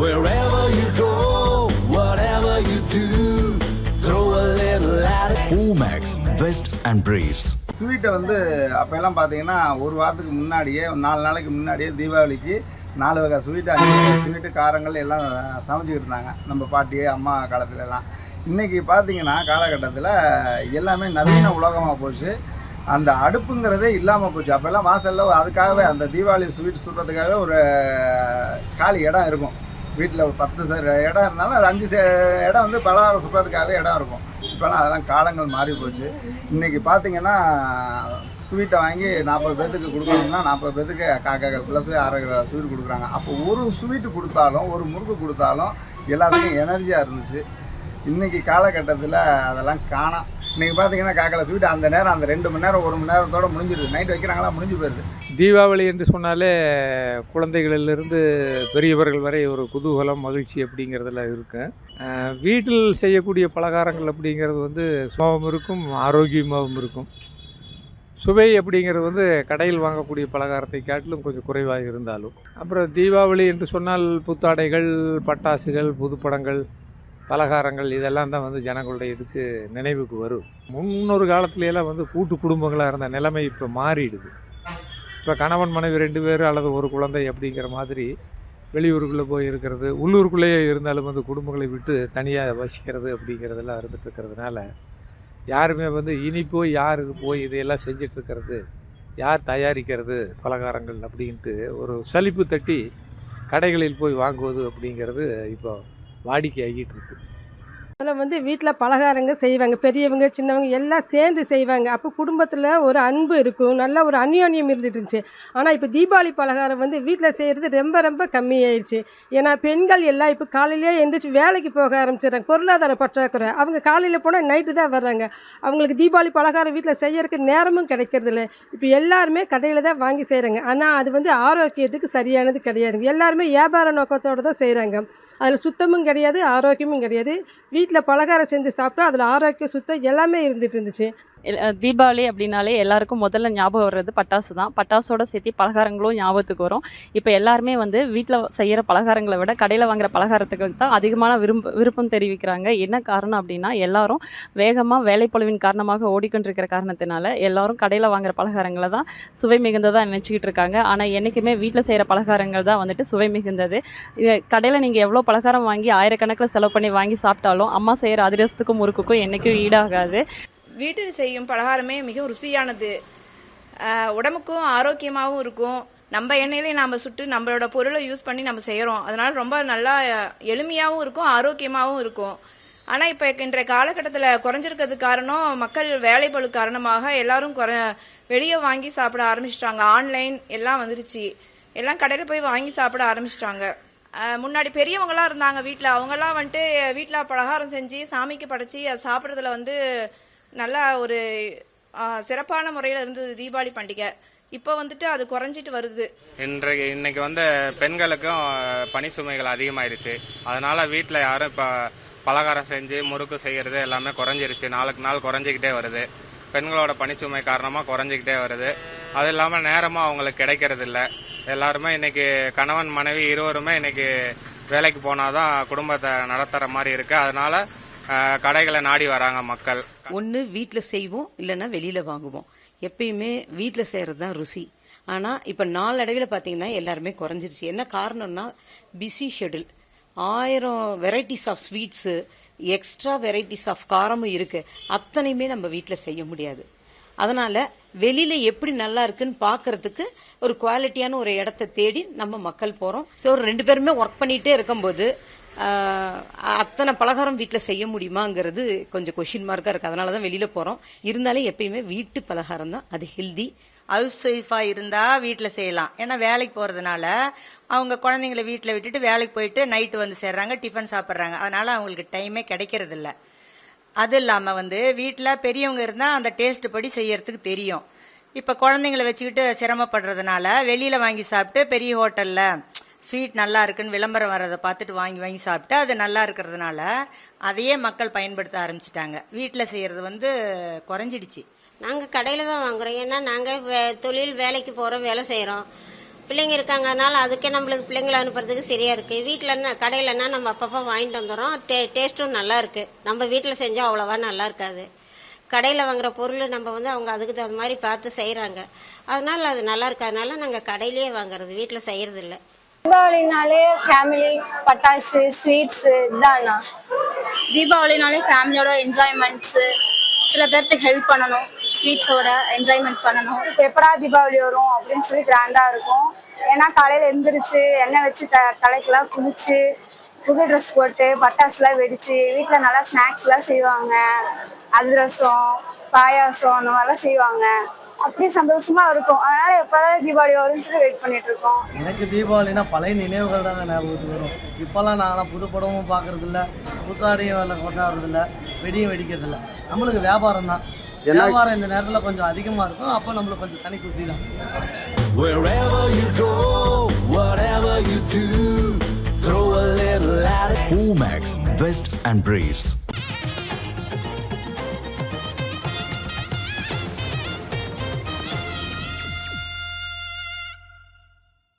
Wherever you go, whatever you do, throw a little at it. Omax, Vest and Briefs. ஸ்வீட்டை வந்து அப்போல்லாம் பார்த்தீங்கன்னா ஒரு வாரத்துக்கு முன்னாடியே ஒரு நாலு நாளைக்கு முன்னாடியே தீபாவளிக்கு நாலு வகை ஸ்வீட்டு அஞ்சு வகை ஸ்வீட்டு காரங்கள் எல்லாம் சமைச்சிக்கிட்டு இருந்தாங்க. நம்ம பாட்டி அம்மா காலத்துல எல்லாம் இன்றைக்கி பார்த்தீங்கன்னா காலகட்டத்தில் எல்லாமே நவீன உலகமாக போச்சு. அந்த அடுப்புங்கிறதே இல்லாமல் போச்சு. அப்போல்லாம் வாசலில் அதுக்காகவே அந்த தீபாவளி ஸ்வீட் சுடுறதுக்காகவே ஒரு காலி இடம் இருக்கும். வீட்டில் ஒரு பத்து ச- இடம் இருந்தாலும் அது அஞ்சு இடம் வந்து பலகாரம் சுற்றுறதுக்காகவே இடம் இருக்கும். இப்போலாம் அதெல்லாம் காலங்கள் மாறி போச்சு. இன்றைக்கி பார்த்தீங்கன்னா ஸ்வீட்டை வாங்கி நாற்பது பேர்த்துக்கு கொடுக்கணும்னா நாற்பது பேர்த்துக்கு காக்கா ப்ளஸ் அரை ஸ்வீட் கொடுக்குறாங்க. அப்போ ஒரு ஸ்வீட்டு கொடுத்தாலும் ஒரு முறுக்கு கொடுத்தாலும் எல்லாத்துக்கும் எனர்ஜியாக இருந்துச்சு. இன்றைக்கி காலகட்டத்தில் அதெல்லாம் காணாம் இன்றைக்கி பார்த்தீங்கன்னா காக்கல ஸ்வீட் அந்த நேரம் அந்த ரெண்டு மணி நேரம் ஒரு மணி நேரத்தோட முடிஞ்சிடுது நைட் வைக்கிறாங்களா? முடிஞ்சு போயிடுது தீபாவளி என்று சொன்னாலே குழந்தைகளிலிருந்து பெரியவர்கள் வரை ஒரு குதூகலம் மகிழ்ச்சி அப்படிங்கிறதுல இருக்கும் வீட்டில் செய்யக்கூடிய பலகாரங்கள் அப்படிங்கிறது வந்து சுமாவும் இருக்கும் ஆரோக்கியமாகவும் இருக்கும். சுவை அப்படிங்கிறது வந்து கடையில் வாங்கக்கூடிய பலகாரத்தை காட்டிலும் கொஞ்சம் குறைவாக இருந்தாலும். அப்புறம் தீபாவளி என்று சொன்னால் புத்தாடைகள் பட்டாசுகள் புதுப்படங்கள் பலகாரங்கள் இதெல்லாம் தான் வந்து ஜனங்களுடைய இதுக்கு நினைவுக்கு வரும். முன்னொரு காலத்துலையெல்லாம் வந்து கூட்டு குடும்பங்களாக இருந்த நிலைமை இப்போ மாறிடுது. இப்போ கணவன் மனைவி ரெண்டு பேர் அல்லது ஒரு குழந்தை அப்படிங்கிற மாதிரி வெளியூருக்குள்ளே போய் இருக்கிறது உள்ளூருக்குள்ளேயே இருந்தாலும் வந்து குடும்பங்களை விட்டு தனியாக வசிக்கிறது அப்படிங்கிறதெல்லாம் இருந்துட்டு இருக்கிறதுனால யாருமே வந்து இனி போய் யாருக்கு போய் இதையெல்லாம் செஞ்சிட்ருக்கிறது யார் தயாரிக்கிறது பலகாரங்கள் அப்படின்ட்டு ஒரு சலிப்பு தட்டி கடைகளில் போய் வாங்குவது அப்படிங்கிறது இப்போ வாடிக்கையாகிட்டு இருக்கு அதில் வந்து வீட்டில் பலகாரங்க செய்வாங்க பெரியவங்க சின்னவங்க எல்லாம் சேர்ந்து செய்வாங்க. அப்போ குடும்பத்தில் ஒரு அன்பு இருக்கும் நல்ல ஒரு அந்யோன்யம் இருந்துட்டு இருந்துச்சு ஆனால் இப்போ தீபாவளி பலகாரம் வந்து வீட்டில் செய்கிறது ரொம்ப ரொம்ப கம்மியாயிருச்சு. ஏன்னா பெண்கள் எல்லாம் இப்போ காலையிலேயே எழுந்திரிச்சு வேலைக்கு போக ஆரம்பிச்சிடுறாங்க. பொருளாதார பற்றாக்குறை. அவங்க காலையில் போனால் நைட்டு தான் வர்றாங்க. அவங்களுக்கு தீபாவளி பலகாரம் வீட்டில் செய்யறதுக்கு நேரமும் கிடைக்கிறதில்ல. இப்போ எல்லாருமே கடையில் தான் வாங்கி செய்கிறாங்க ஆனால் அது வந்து ஆரோக்கியத்துக்கு சரியானது கிடையாதுங்க எல்லாருமே வியாபார நோக்கத்தோடு தான் செய்கிறாங்க அதில் சுத்தமும் கிடையாது ஆரோக்கியமும் கிடையாது. வீட்டில் பலகாரம் செஞ்சு சாப்பிட்டா அதில் ஆரோக்கியம் சுத்தம் எல்லாமே இருந்துட்டு இருந்துச்சு. தீபாவளி அப்படின்னாலே எல்லாருக்கும் முதல்ல ஞாபகம் வர்றது பட்டாசு தான். பட்டாசோட சேர்த்து பலகாரங்களும் ஞாபகத்துக்கு வரும். இப்போ எல்லாருமே வந்து வீட்டில் செய்கிற பலகாரங்களை விட கடையில் வாங்குற பலகாரத்துக்கு தான் அதிகமான விரும்ப விருப்பம் தெரிவிக்கிறாங்க. என்ன காரணம் அப்படின்னா எல்லாரும் வேகமாக வேலைப்பொழுவின் காரணமாக ஓடிக்கொண்டிருக்கிற காரணத்தினால எல்லாரும் கடையில் வாங்குற பலகாரங்களை தான் சுவை மிகுந்ததாக நினச்சிக்கிட்டு இருக்காங்க. ஆனால் என்றைக்குமே வீட்டில் செய்கிற பலகாரங்கள் தான் வந்துட்டு சுவை மிகுந்தது. கடையில் நீங்கள் எவ்வளோ பலகாரம் வாங்கி ஆயிரக்கணக்கில் செலவு பண்ணி வாங்கி சாப்பிட்டாலும் அம்மா செய்கிற அதிரசத்துக்கும் முறுக்குக்கும் என்றைக்கும் ஈடாகாது. வீட்டில் செய்யும் பலகாரமே மிக ருசியானது. உடம்புக்கும் ஆரோக்கியமாகவும் இருக்கும். நம்ம எண்ணெயிலே நாம் சுட்டு நம்மளோட பொருளை யூஸ் பண்ணி நம்ம செய்கிறோம் அதனால் ரொம்ப நல்லா எளிமையாகவும் இருக்கும் ஆரோக்கியமாகவும் இருக்கும். ஆனால் இப்போ இன்றைய காலகட்டத்தில் குறைஞ்சிருக்கிறது காரணம் மக்கள் வேலைப்பளு காரணமாக எல்லாரும் குறை வெளியே வாங்கி சாப்பிட ஆரம்பிச்சிட்டாங்க. ஆன்லைன் எல்லாம் வந்துருச்சு. எல்லாம் கடையில் போய் வாங்கி சாப்பிட ஆரம்பிச்சிட்டாங்க. முன்னாடி பெரியவங்களாம் இருந்தாங்க வீட்டில் அவங்கெல்லாம் வந்துட்டு வீட்டில் பலகாரம் செஞ்சு சாமிக்கு படைச்சி அதை சாப்பிட்றதுல வந்து நல்லா ஒரு சிறப்பான முறையில் இருந்தது தீபாவளி பண்டிகை. இப்போ வந்துட்டு அது குறைஞ்சிட்டு வருது. இன்றைக்கு இன்னைக்கு வந்து பெண்களுக்கும் பணி சுமைகள் அதிகமாயிருச்சு அதனால வீட்டில் யாரும் இப்போ பலகாரம் செஞ்சு முறுக்கு செய்யறது எல்லாமே குறைஞ்சிருச்சு. நாளுக்கு நாள் குறைஞ்சிக்கிட்டே வருது. பெண்களோட பணிச்சுமை காரணமாக குறைஞ்சிக்கிட்டே வருது. அது இல்லாமல் நேரமும் அவங்களுக்கு கிடைக்கிறது இல்லை எல்லாருமே இன்னைக்கு கணவன் மனைவி இருவருமே இன்னைக்கு வேலைக்கு போனாதான் குடும்பத்தை நடத்துகிற மாதிரி இருக்கு. அதனால கடைகளை நாடி வராங்க மக்கள். ஒன்று வீட்டில் செய்வோம் இல்லைன்னா வெளியில் வாங்குவோம். எப்பயுமே வீட்டில் செய்கிறது தான் ருசி. ஆனால் இப்போ நாளடைவில் பார்த்தீங்கன்னா எல்லாருமே குறைஞ்சிருச்சு. என்ன காரணம்னா பிஸி ஷெடியூல் ஆயிரம் varieties of sweets extra varieties of காரமும் இருக்கு. அத்தனையுமே நம்ம வீட்டில் செய்ய முடியாது. அதனால வெளியில எப்படி நல்லா இருக்குன்னு பார்க்கறதுக்கு ஒரு குவாலிட்டியான ஒரு இடத்த தேடி நம்ம மக்கள் போறோம். ஸோ ரெண்டு பேருமே ஒர்க் பண்ணிட்டே இருக்கும்போது அத்தனை பலகாரம் வீட்டில் செய்ய முடியுமாங்கிறது கொஞ்சம் கொஷின் மார்க்காக இருக்குது அதனால தான் வெளியில் போகிறோம் இருந்தாலும் எப்பயுமே வீட்டு பலகாரம் தான். அது ஹெல்தி ஹவுஸ் ஒய்ஃபாக இருந்தால் வீட்டில் செய்யலாம். ஏன்னா வேலைக்கு போகிறதுனால அவங்க குழந்தைங்கள வீட்டில் விட்டுட்டு வேலைக்கு போயிட்டு நைட்டு வந்து சேர்றாங்க டிஃபன் சாப்பிட்றாங்க. அதனால அவங்களுக்கு டைமே கிடைக்கிறதில்ல. அது இல்லாமல் வந்து வீட்டில் பெரியவங்க இருந்தால் அந்த டேஸ்ட் படி செய்யறதுக்கு தெரியும். இப்போ குழந்தைங்கள வச்சுக்கிட்டு சிரமப்படுறதுனால வெளியில் வாங்கி சாப்பிட்டு பெரிய ஹோட்டலில் ஸ்வீட் நல்லா இருக்குன்னு விளம்பரம் வர்றதை பார்த்துட்டு வாங்கி வாங்கி சாப்பிட்டு அது நல்லா இருக்கிறதுனால அதையே மக்கள் பயன்படுத்த ஆரம்பிச்சிட்டாங்க. வீட்டில் செய்கிறது வந்து குறைஞ்சிடுச்சு. நாங்கள் கடையில் தான் வாங்குறோம். ஏன்னா நாங்கள் தொழில் வேலைக்கு போகிறோம் வேலை செய்கிறோம் பிள்ளைங்க இருக்காங்க அதனால அதுக்கே நம்மளுக்கு பிள்ளைங்களை அனுப்புறதுக்கு சரியா இருக்கு. வீட்டிலன்னா கடையிலன்னா நம்ம அப்பப்போ வாங்கிட்டு வந்துடுறோம். டே டேஸ்ட்டும் நல்லா இருக்கு. நம்ம வீட்டில் செஞ்சால் அவ்வளோவா நல்லா இருக்காது. கடையில் வாங்குற பொருள் நம்ம வந்து அவங்க அதுக்கு தகுந்த மாதிரி பார்த்து செய்கிறாங்க அதனால அது நல்லா இருக்கிறதுனால நாங்கள் கடையிலேயே வாங்குறது வீட்டில் செய்கிறது இல்லை. தீபாவளினாலே ஃபேமிலி பட்டாசு ஸ்வீட்ஸு இதாண்ணா. தீபாவளினாலே ஃபேமிலியோட என்ஜாய்மெண்ட்ஸு சில பேர்த்துக்கு ஹெல்ப் பண்ணணும் ஸ்வீட்ஸோட என்ஜாய்மெண்ட் பண்ணணும். இப்போ எப்படா தீபாவளி வரும் அப்படின்னு சொல்லி கிராண்டாக இருக்கும். ஏன்னா காலையில் எந்திரிச்சு எண்ணெய் வச்சு த தலைக்கெல்லாம் குளிச்சு புது ட்ரெஸ் போட்டு பட்டாசுலாம் வெடிச்சு வீட்டில் நல்லா ஸ்நாக்ஸ்லாம் செய்வாங்க. அதிரசம் பாயாசம் அந்த மாதிரிலாம் செய்வாங்க. அப்படி சந்தோஷமா இருக்கும். அதனால எப்பதான் தீபாவளி வரும்னு சொல்லி வெயிட் பண்ணிட்டு இருக்கோம் எனக்கு தீபாவளினா பழைய நினைவுகள் தாங்க ஞாபகத்துக்கு வரும். இப்போல்லாம் நாங்களாம் புது படமும் பார்க்கறதில்ல புத்தாடையும் வரல கொண்டாடுறதில்ல வெடியும் வெடிக்கிறதில்ல. நம்மளுக்கு வியாபாரம் தான். வியாபாரம் இந்த நேரத்தில் கொஞ்சம் அதிகமாக இருக்கும். அப்போ நம்மளுக்கு கொஞ்சம் தனி குசி தான். Omax, Vest and Briefs.